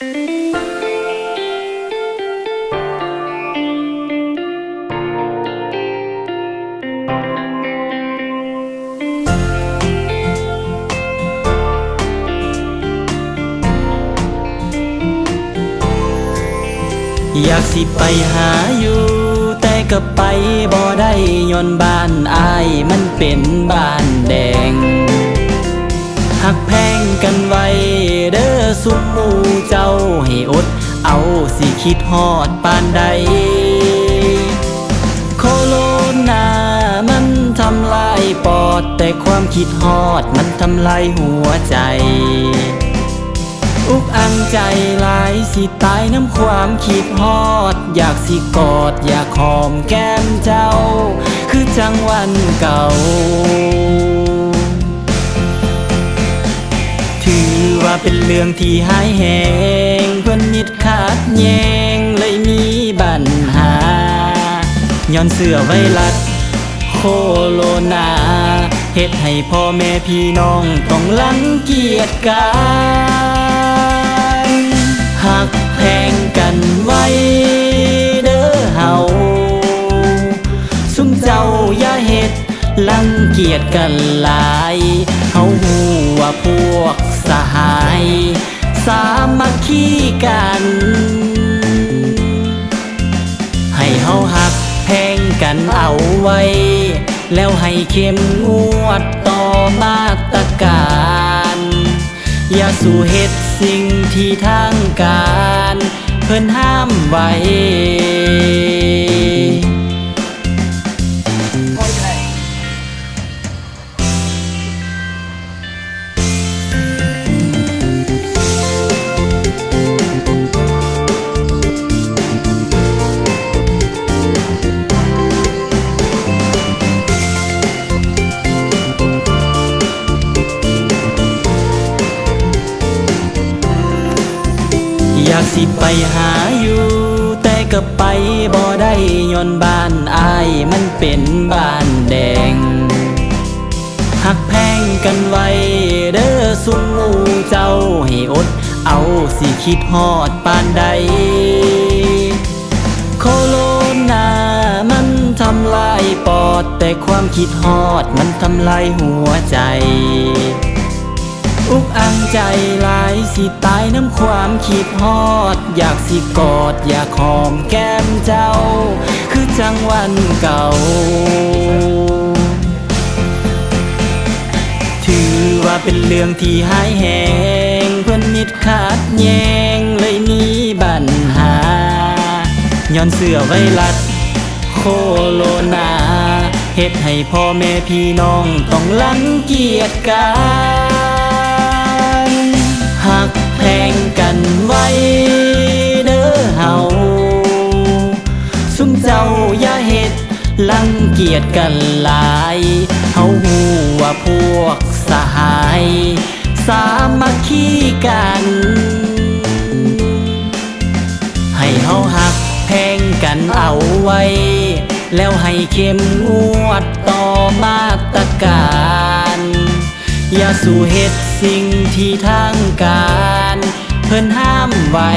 อยากสิไปหาอยู่ แต่ก็ไปบ่ได้ย้อนบ้านอายมันเป็นบ้านแดง สุมหมูเจ้าให้อด เอาสิคิดฮอดปานใด โคโรนามันทำลายปอด แต่ความคิดฮอดมันทำลายหัวใจ อุกอังใจหลายสิตายน้ำความคิดฮอด อยากสิกอดอยากหอมแก้มเจ้า คือจังวันเก่า ว่าเป็นเรื่องที่หายแหงเพื่อนมิดขาดแยงเลยมีปัญหา ย้อนเสื้อไวรัสโคโรนาเฮ็ดให้พ่อแม่พี่น้องต้องลังเกียจกันหักแพงกันไว้เด้อเฮาซุมเจ้าอย่าเฮ็ดลังเกียจกันหลายเฮาหูว่าพวกสหาย สามัคคีกัน ให้เฮาหักแพงกันเอาไว้ แล้วให้เข้มงวดต่อมาตรการ อย่าสู่เฮ็ดสิ่งที่ทางการ เพิ่นห้ามไว้ากสิไปหาอยู่ แต่ก็ไปบ่ได้ย้อนบ้านอายมันเป็นบ้านแดง หักแพงกันไว้เด้อสุมหมูเจ้าให้อด เอาสิคิดฮอดปานใด โคโรนามันทำลายปอด แต่ความคิดฮอดมันทำลายหัวใจ อุกอังใจหลายสิตายน้ำความคิดฮอด อยากสิกอดอยากหอมแก้มเจ้า คือจังวันเก่า ถือว่าเป็นเรื่องที่หายแหงเพื่อนมิดขาดแยงเลยมีปัญหา ย้อนเสื้อไวรัสโคโรนาเฮ็ดให้พ่อแม่พี่น้องต้องลังเกียจกัน เกียจกันหลายเฮาหูว่าพวกสหาย สามัคคีกัน ให้เฮาหักแพงกันเอาไว้ แล้วให้เข้มงวดต่อมาตรการ อย่าสู่เฮ็ดสิ่งที่ทางการ เพิ่นห้ามไว้